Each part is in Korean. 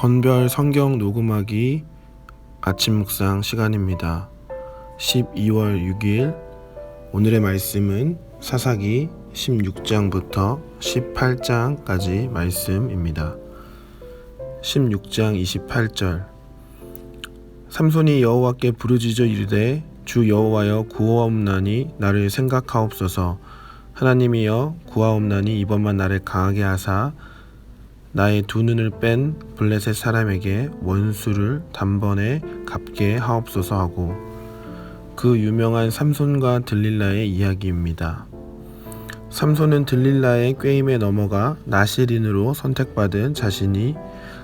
건별 성경 녹음하기 아침 묵상 시간입니다. 12월 6일 오늘의 말씀은 사사기 16장부터 18장까지 말씀입니다. 16장 28절 삼손이 여호와께 부르짖어 이르되 주 여호와여 구하옵나니 나를 생각하옵소서 하나님이여 구하옵나니 이번만 나를 강하게 하사 나의 두 눈을 뺀 블레셋 사람에게 원수를 단번에 갚게 하옵소서 하고 그 유명한 삼손과 들릴라의 이야기입니다. 삼손은 들릴라의 꾀임에 넘어가 나시린으로 선택받은 자신이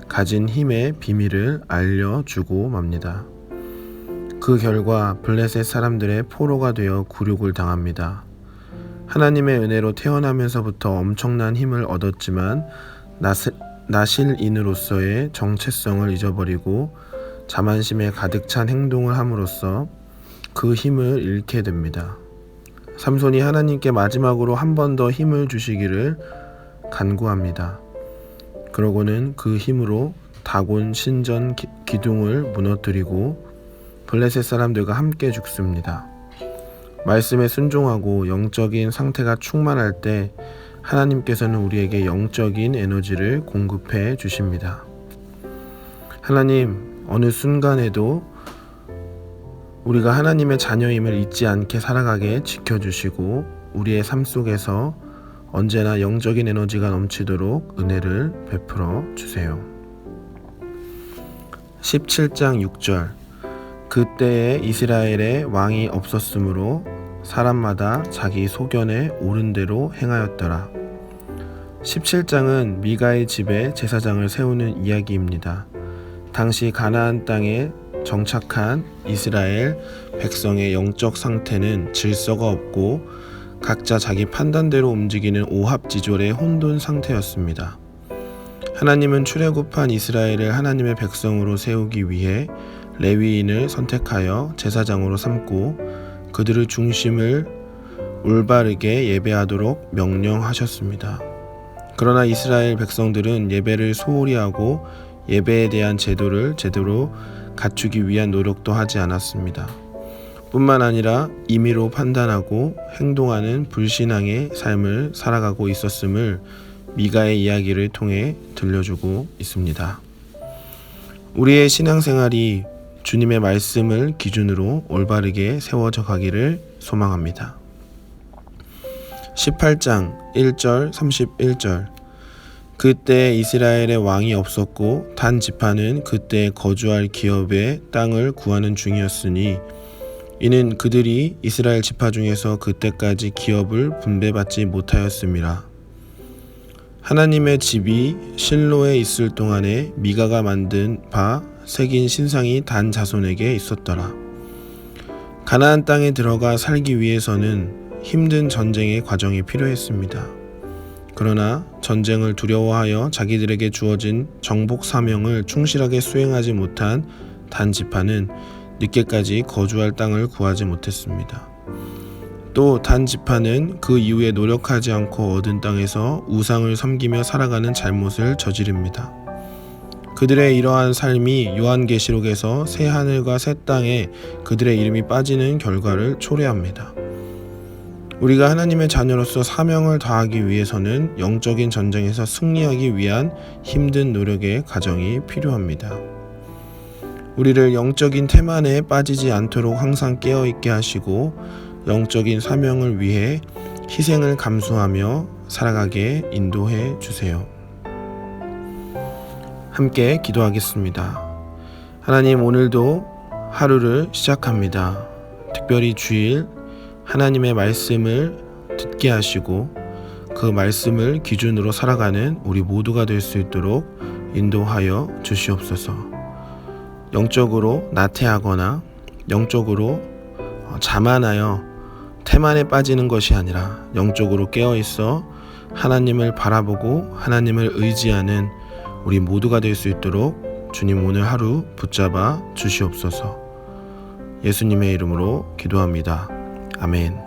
가진 힘의 비밀을 알려주고 맙니다. 그 결과 블레셋 사람들의 포로가 되어 굴욕을 당합니다. 하나님의 은혜로 태어나면서부터 엄청난 힘을 얻었지만 나실인으로서의 정체성을 잊어버리고 자만심에 가득 찬 행동을 함으로써 그 힘을 잃게 됩니다. 삼손이 하나님께 마지막으로 한 번 더 힘을 주시기를 간구합니다. 그러고는 그 힘으로 다곤 신전 기둥을 무너뜨리고 블레셋 사람들과 함께 죽습니다. 말씀에 순종하고 영적인 상태가 충만할 때 하나님께서는 우리에게 영적인 에너지를 공급해 주십니다. 하나님, 어느 순간에도 우리가 하나님의 자녀임을 잊지 않게 살아가게 지켜주시고 우리의 삶 속에서 언제나 영적인 에너지가 넘치도록 은혜를 베풀어 주세요. 17장 6절 그때에 이스라엘에 왕이 없었으므로 사람마다 자기 소견에 옳은 대로 행하였더라. 17장은 미가의 집에 제사장을 세우는 이야기입니다. 당시 가나안 땅에 정착한 이스라엘 백성의 영적 상태는 질서가 없고 각자 자기 판단대로 움직이는 오합지졸의 혼돈 상태였습니다. 하나님은 출애굽한 이스라엘을 하나님의 백성으로 세우기 위해 레위인을 선택하여 제사장으로 삼고 그들의 중심을 올바르게 예배하도록 명령하셨습니다. 그러나 이스라엘 백성들은 예배를 소홀히 하고 예배에 대한 제도를 제대로 갖추기 위한 노력도 하지 않았습니다. 뿐만 아니라 임의로 판단하고 행동하는 불신앙의 삶을 살아가고 있었음을 미가의 이야기를 통해 들려주고 있습니다. 우리의 신앙생활이 주님의 말씀을 기준으로 올바르게 세워져 가기를 소망합니다. 18장 1절 31절 그때 이스라엘의 왕이 없었고 단 지파는 그때 거주할 기업의 땅을 구하는 중이었으니 이는 그들이 이스라엘 지파 중에서 그때까지 기업을 분배받지 못하였음이라. 하나님의 집이 실로에 있을 동안에 미가가 만든 바 새긴 신상이 단 자손에게 있었더라. 가나안 땅에 들어가 살기 위해서는 힘든 전쟁의 과정이 필요했습니다. 그러나 전쟁을 두려워하여 자기들에게 주어진 정복 사명을 충실하게 수행하지 못한 단 지파는 늦게까지 거주할 땅을 구하지 못했습니다. 또 단 지파는 그 이후에 노력하지 않고 얻은 땅에서 우상을 섬기며 살아가는 잘못을 저지릅니다. 그들의 이러한 삶이 요한계시록에서 새 하늘과 새 땅에 그들의 이름이 빠지는 결과를 초래합니다. 우리가 하나님의 자녀로서 사명을 다하기 위해서는 영적인 전쟁에서 승리하기 위한 힘든 노력의 과정이 필요합니다. 우리를 영적인 태만에 빠지지 않도록 항상 깨어 있게 하시고 영적인 사명을 위해 희생을 감수하며 살아가게 인도해 주세요. 함께 기도하겠습니다. 하나님 오늘도 하루를 시작합니다. 특별히 주일 하나님의 말씀을 듣게 하시고 그 말씀을 기준으로 살아가는 우리 모두가 될 수 있도록 인도하여 주시옵소서. 영적으로 나태하거나 영적으로 자만하여 태만에 빠지는 것이 아니라 영적으로 깨어 있어 하나님을 바라보고 하나님을 의지하는 우리 모두가 될 수 있도록 주님 오늘 하루 붙잡아 주시옵소서. 예수님의 이름으로 기도합니다. 아멘.